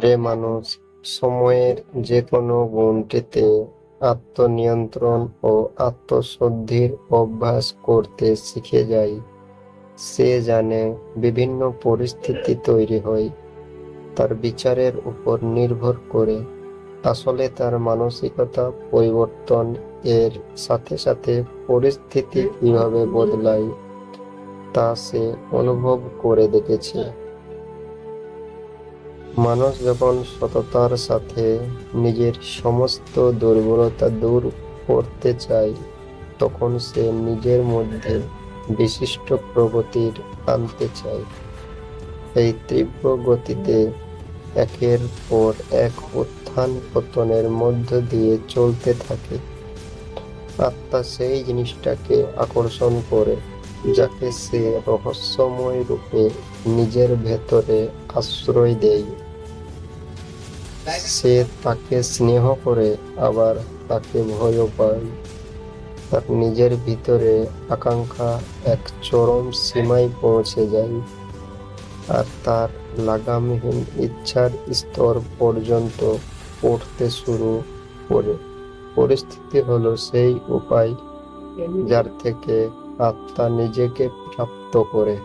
যে মানুষ সময়ের যে কোনো গুণটিতে আত্মনিয়ন্ত্রণ ও আত্মশুদ্ধির অভ্যাস করতে শিখে যায়। সে জানে বিভিন্ন পরিস্থিতি তৈরি হয়, তার বিচারের উপর নির্ভর করে। আসলে তার মানসিকতা পরিবর্তন এর সাথে সাথে পরিস্থিতি কীভাবে বদলায়, তা সে অনুভব করে দেখেছে। মানুষ যখন সততার সাথে নিজের সমস্ত দুর্বলতা দূর করতে চায়, তখন সে নিজের মধ্যে বিশিষ্ট প্রগতির আনতে চায়। এই তীব্র গতিতে একের পর এক উত্থান পতনের মধ্য দিয়ে চলতে থাকে। আত্মা সেই জিনিসটাকে আকর্ষণ করে, যাকে সে রহস্যময় রূপে নিজের ভেতরে আশ্রয় দেয়। সে তাকে স্নেহ করে, আবার তাকে ভয়ও পায়। তার নিজের ভিতরে আকাঙ্ক্ষা এক চরম সীমায় পৌঁছে যায়, আর তার লাগামহীন ইচ্ছার স্তর পর্যন্ত উঠতে শুরু করে। পরিস্থিতি হলো সেই উপায় যার থেকে আত্মা নিজেকে প্রাপ্ত করে।